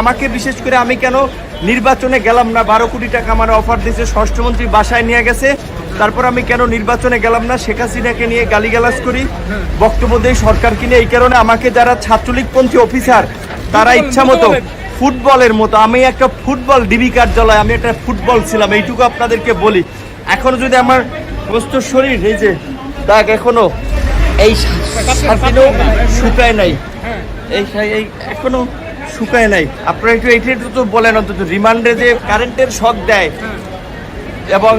আমাকে বিশেষ করে আমি কেন নির্বাচনে গেলাম না? বারো কোটি টাকা আমার অফার দিয়েছে স্বরাষ্ট্রমন্ত্রী বাসায় নিয়ে গেছে। তারপর আমি কেন নির্বাচনে গেলাম না? শেখ হাসিনাকে নিয়ে গালিগালাজ করি বক্তব্য দেই সরকারকে নিয়ে। এই কারণে আমাকে যারা ছাত্রলীগপন্থী অফিসার তারা ইচ্ছা মতো ফুটবলের মতো আমি একটা ফুটবল ডিবি কার্যালয় আমি একটা ফুটবল ছিলাম এইটুকু আপনাদেরকে বলি। এখনও যদি আমার সমস্ত শরীর এই যে দাগ এখনও এই শুকায় নাই। এই এই এখনও শুকায় নাই। আপনারা একটু এইটা একটু তো বলেন অন্তত, রিমান্ডে যে কারেন্টের শক দেয় এবং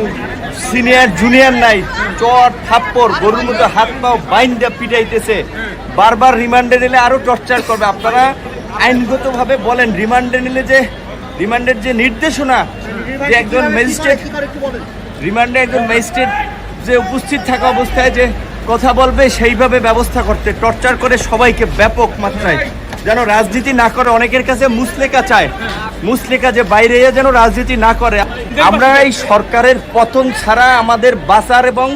সিনিয়র জুনিয়র নাই চট থাপ্পড়, গরুর মতো হাত পাও বাইন্দা পিটাইতেছে, বারবার রিমান্ডে নিলে আরও টর্চার করবে। আপনারা আইনগতভাবে বলেন, রিমান্ডে নিলে যে, রিমান্ডের যে নির্দেশনা যে একজন ম্যাজিস্ট্রেট রিমান্ডে একজন ম্যাজিস্ট্রেট যে উপস্থিত থাকা অবস্থায় যে কথা বলবে, সেইভাবে ব্যবস্থা করতে, টর্চার করে সবাইকে ব্যাপক মাত্রায়। যেন রাজনীতি না করে অনেকের কাছে মুসলেকা চায়। মুসলেকা যে বাইরে যেন রাজনীতি না করে। আমরা এই সরকারের পতন ছাড়া আমাদের বাঁচার এবং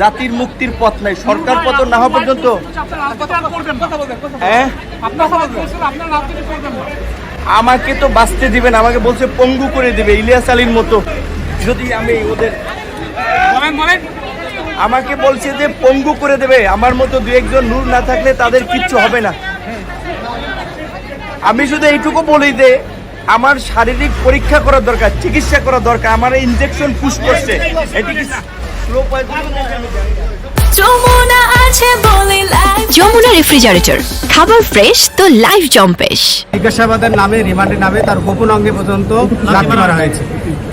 জাতির মুক্তির পথ নাই। সরকার পতন না হওয়া পর্যন্ত হ্যাঁ? আমাকে তো বাঁচতে দিবেন আমাকে বলছে পঙ্গু করে দিবে ইলিয়াস আলীর মতো। যদি আমি ওদের আমাকে বলছে যে পঙ্গু করে দেবে। আমার মতো দু একজন নূর না থাকলে তাদের কিচ্ছু হবে না। আমি শুধু এইটুকু বলি যে আমার শারীরিক পরীক্ষা করা দরকার চিকিৎসা করা দরকার আমার ইনজেকশন পুশ করছে। এটি কি যমুনা আছে বলে লাইফ যমুনা রেফ্রিজারেটর খাবার ফ্রেশ তো লাইফ জম্পেশ জিজ্ঞাসাবাদের নামে রিমান্ডের নামে তার গোপন অঙ্গে পর্যন্ত লাথি মারা হয়েছে।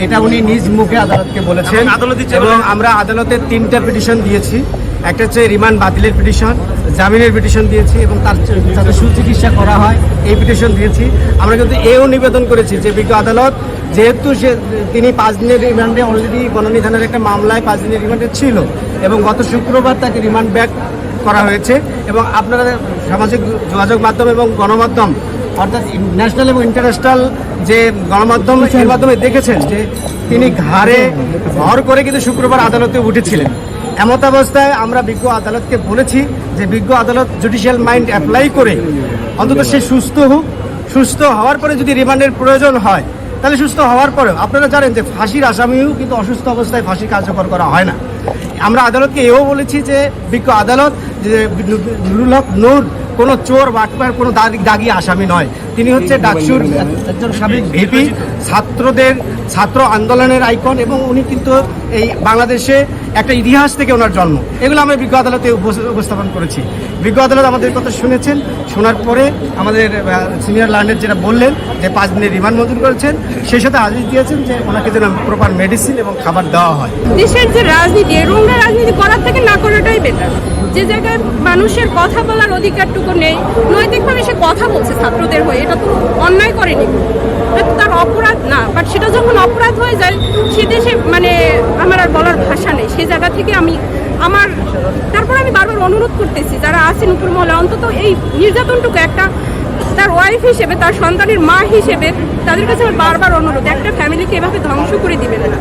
এটা উনি নিজ মুখে আদালতকে বলেছেন এবং আমরা আদালতের তিনটা পিটিশন দিয়েছি। একটা হচ্ছে রিমান্ড বাতিলের পিটিশন, জামিনের পিটিশন দিয়েছি এবং তার যাতে সুচিকিৎসা করা হয়, এই পিটিশন দিয়েছি। আমরা কিন্তু এও নিবেদন করেছি যে বিজ্ঞ আদালত, যেহেতু সে, তিনি পাঁচ দিনের রিমান্ডে অলরেডি বনানী থানার একটা মামলায় পাঁচ দিনের রিমান্ডে ছিল এবং গত শুক্রবার তাকে রিমান্ড ব্যাক করা হয়েছে এবং আপনারা সামাজিক যোগাযোগ মাধ্যম এবং গণমাধ্যম, অর্থাৎ ন্যাশনাল এবং ইন্টারন্যাশনাল যে গণমাধ্যম এর মাধ্যমে দেখেছেন যে তিনি ঘাড়ে ভর করে কিন্তু শুক্রবার আদালতে উঠেছিলেন। এমত অবস্থায় আমরা বিজ্ঞ আদালতকে বলেছি যে বিজ্ঞ আদালত জুডিশিয়াল মাইন্ড অ্যাপ্লাই করে অন্তত সে সুস্থ হোক। সুস্থ হওয়ার পরে যদি রিমান্ডের প্রয়োজন হয়, তাহলে সুস্থ হওয়ার পরেও আপনারা জানেন যে ফাঁসির আসামিও কিন্তু অসুস্থ অবস্থায় ফাঁসি কার্যকর করা হয় না। আমরা আদালতকে এও বলেছি যে বিজ্ঞ আদালত যে নুরুল হক নূর কোনো চোর, বাটপার, কোনো দাগি দাগি আসামি নয়। তিনি হচ্ছে ডাকসুর একজন সাবেক ভিপি, ছাত্রদের, ছাত্র আন্দোলনের আইকন এবং উনি কিন্তু এই বাংলাদেশে একটা ইতিহাস থেকে ওনার জন্ম। এগুলো আমরা বিজ্ঞ আদালতে উপস- উপস্থাপন করেছি। বিজ্ঞ আদালত আমাদের কথা শুনেছেন। শোনার পরে আমাদের সিনিয়র লার্নের যেটা বললেন যে পাঁচ দিনের রিমান্ড মঞ্জুর করেছেন, সেই সাথে আদেশ দিয়েছেন যে ওনাকে যেন প্রপার মেডিসিন এবং খাবার দেওয়া হয়। দেশের যে রাজনীতি, এই রাজনীতি করার থেকে না করাটাই বেটার যে জায়গায় মানুষের কথা বলার অধিকারটুকু নেই, নৈতিকভাবে সে কথা বলছে ছাত্রদের হয়ে, এটা তো অন্যায় করেনি। তার অপরাধ না বাট সেটা যখন অপরাধ হয়ে যায়, সে দেশে মানে আমার বলার ভাষা নেই। সে জায়গা থেকে আমি আমার তারপর আমি বারবার অনুরোধ করতেছি, যারা আছেন উপর মহলে, অন্তত এই নির্যাতনটুকু একটা তার ওয়াইফ হিসেবে, তার সন্তানের মা হিসেবে তাদের কাছে আমার বারবার অনুরোধ, একটা ফ্যামিলিকে এভাবে ধ্বংস করে দিবেন না।